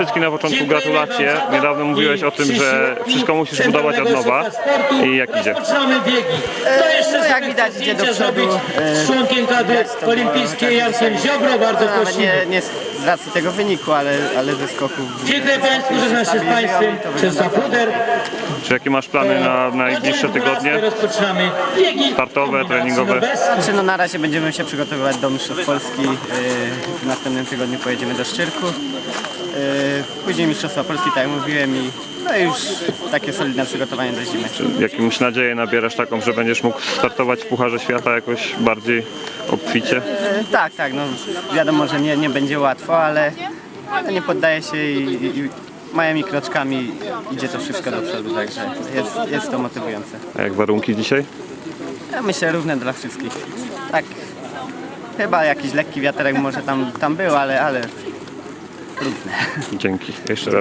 wszystkim na początku gratulacje. Niedawno mówiłeś o tym, że wszystko musisz budować od nowa. I jak idzie? Rozpoczynamy biegi. To jeszcze no, jak widać, idzie do przodu. zrobić E, Z członkiem kadry widać to, bo olimpijskiej tak Ziobro, bardzo Nawet prosimy. nie, nie z racji tego wyniku, ale, ale ze skoków. Dziękuję Państwu, że znacie z Państwem. Czesław Ruder. Czy jakie masz plany na najbliższe tygodnie? Rozpoczynamy biegi Startowe, kombinacji treningowe. nowoczesne. Znaczy, no na razie będziemy się przygotowywać do Mistrzostw Polski. Yy, W następnym tygodniu pojedziemy do Szczyrku. Yy, Później Mistrzostwa Polski, tak jak mówiłem i no i już takie solidne przygotowanie do zimy. Jakimś nadzieję nabierasz taką, że będziesz mógł startować w Pucharze Świata jakoś bardziej obficie? Yy, Tak, tak, no wiadomo, że nie, nie będzie łatwo, ale, ale nie poddaję się i, i, i małymi kroczkami idzie to wszystko do przodu, także jest, jest to motywujące. A jak warunki dzisiaj? Ja myślę równe dla wszystkich. Tak, chyba jakiś lekki wiaterek może tam, tam był, ale, ale. Dzięki. Jeszcze raz.